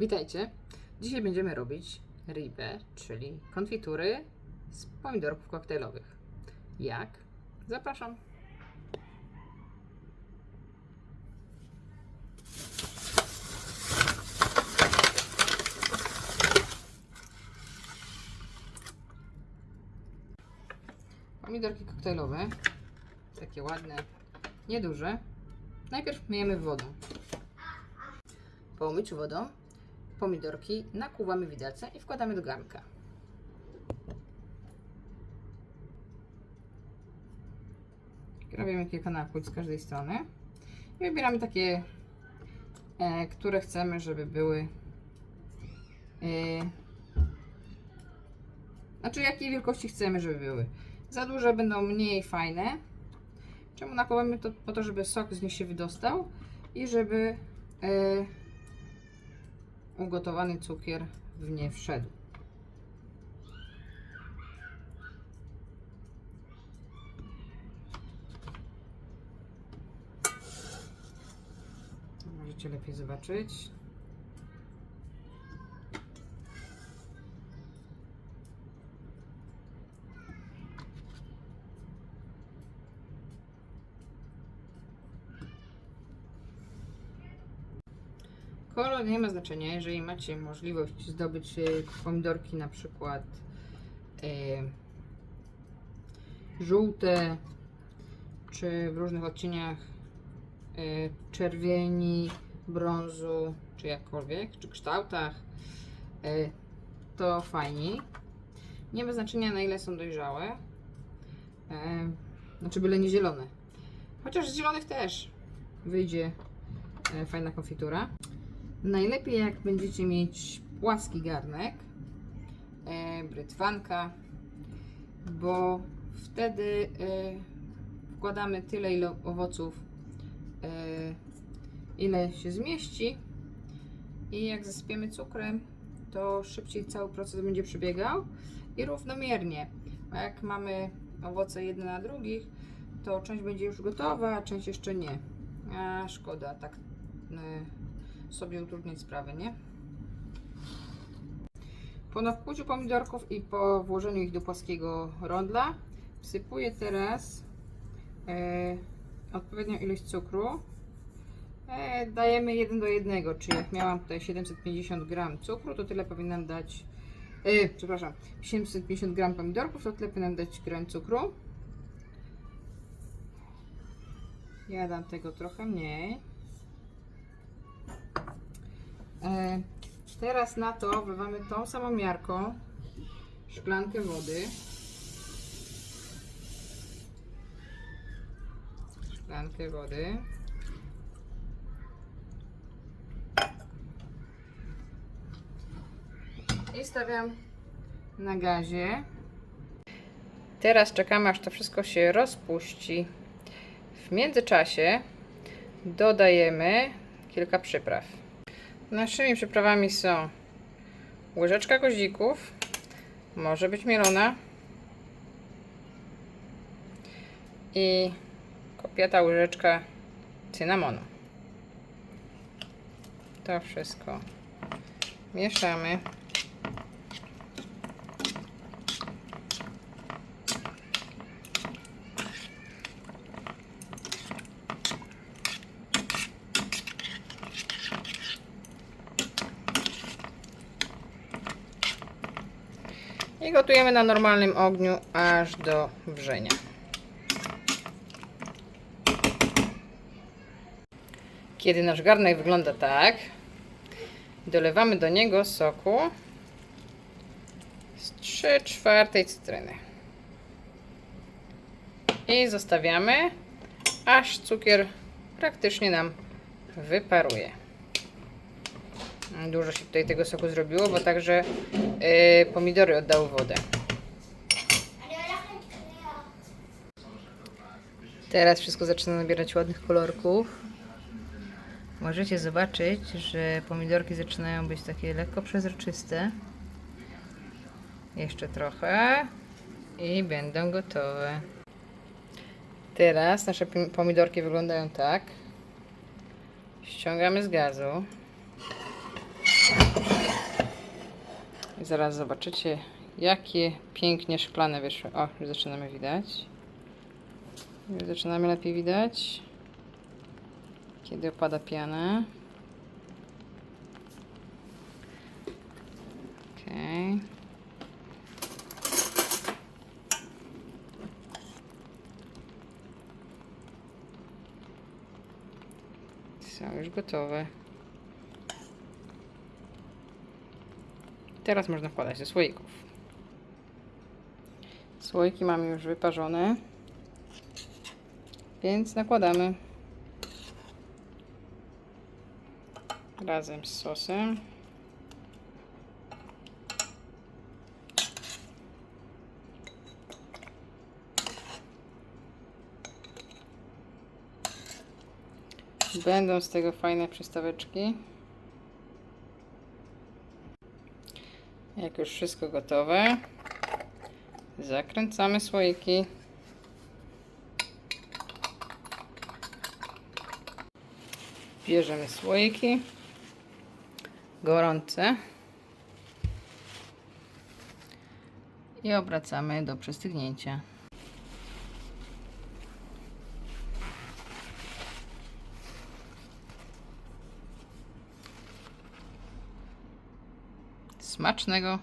Witajcie. Dzisiaj będziemy robić ribę, czyli konfitury z pomidorków koktajlowych. Jak? Zapraszam. Pomidorki koktajlowe, takie ładne, nieduże. Najpierw myjemy wodą. Po umyciu wodą pomidorki nakłuwamy widelce i wkładamy do garnka. Robimy kilka nakłuć z każdej strony i wybieramy takie, e, które chcemy, żeby były. E, znaczy, jakiej wielkości chcemy, żeby były. Za duże będą mniej fajne. Czemu nakłuwamy to? Po to, żeby sok z nich się wydostał i żeby e, ugotowany cukier w nie wszedł. Możecie lepiej zobaczyć. Kolor nie ma znaczenia, jeżeli macie możliwość zdobyć e, pomidorki na przykład e, żółte, czy w różnych odcieniach e, czerwieni, brązu, czy jakkolwiek, czy kształtach, e, to fajniej. Nie ma znaczenia na ile są dojrzałe, e, znaczy byle nie zielone. Chociaż z zielonych też wyjdzie e, fajna konfitura. Najlepiej jak będziecie mieć płaski garnek, e, brytwanka, bo wtedy e, wkładamy tyle ile owoców, e, ile się zmieści i jak zasypiemy cukrem, to szybciej cały proces będzie przebiegał i równomiernie. A jak mamy owoce jedne na drugich, to część będzie już gotowa, a część jeszcze nie. A szkoda, tak sobie utrudnić sprawę, nie? Po nakłuciu pomidorków i po włożeniu ich do płaskiego rondla wsypuję teraz e, odpowiednią ilość cukru. E, dajemy 1 do 1, czyli jak miałam tutaj 750 gram cukru, to tyle powinnam dać, e, przepraszam, 750 gram pomidorków, to tyle powinnam dać gram cukru. Ja dam tego trochę mniej. E, teraz na to wlewamy tą samą miarką szklankę wody. Szklankę wody. I stawiam na gazie. Teraz czekamy aż to wszystko się rozpuści. W międzyczasie dodajemy kilka przypraw. Naszymi przyprawami są łyżeczka goździków, może być mielona i kopiata łyżeczka cynamonu. To wszystko mieszamy. I gotujemy na normalnym ogniu aż do wrzenia. Kiedy nasz garnek wygląda tak, dolewamy do niego soku z 3 czwartej cytryny. I zostawiamy, aż cukier praktycznie nam wyparuje. Dużo się tutaj tego soku zrobiło, bo także yy, pomidory oddały wodę. Teraz wszystko zaczyna nabierać ładnych kolorków. Możecie zobaczyć, że pomidorki zaczynają być takie lekko przezroczyste. Jeszcze trochę i będą gotowe. Teraz nasze pomidorki wyglądają tak. Ściągamy z gazu. Zaraz zobaczycie, jakie pięknie szklane wyszły. O, już zaczynamy widać. Już zaczynamy lepiej widać. Kiedy opada piana. Okej. Są już gotowe. Teraz można wkładać do słoików. Słoiki mamy już wyparzone. Więc nakładamy razem z sosem. Będą z tego fajne przystaweczki. Jak już wszystko gotowe, zakręcamy słoiki. Bierzemy słoiki gorące i obracamy do przestygnięcia. Smacznego!